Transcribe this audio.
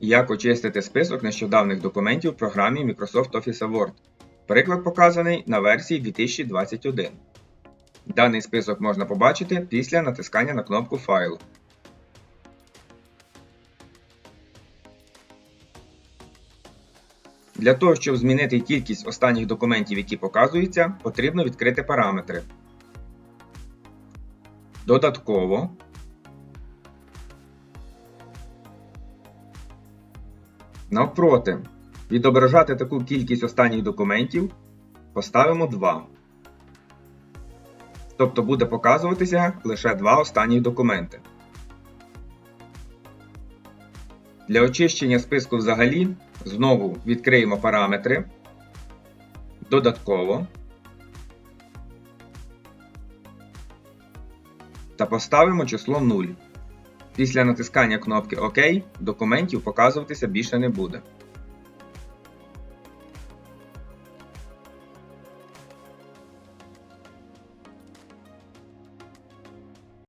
Як очистити список нещодавних документів в програмі Microsoft Office Word. Приклад показаний на версії 2021. Даний список можна побачити після натискання на кнопку Файл. Для того, щоб змінити кількість останніх документів, які показуються, потрібно відкрити параметри. Додатково. Навпроти, відображати таку кількість останніх документів поставимо 2. Тобто буде показуватися лише два останніх документи. Для очищення списку взагалі знову відкриємо параметри. Додатково. Та поставимо число 0. Після натискання кнопки ОК документів показуватися більше не буде.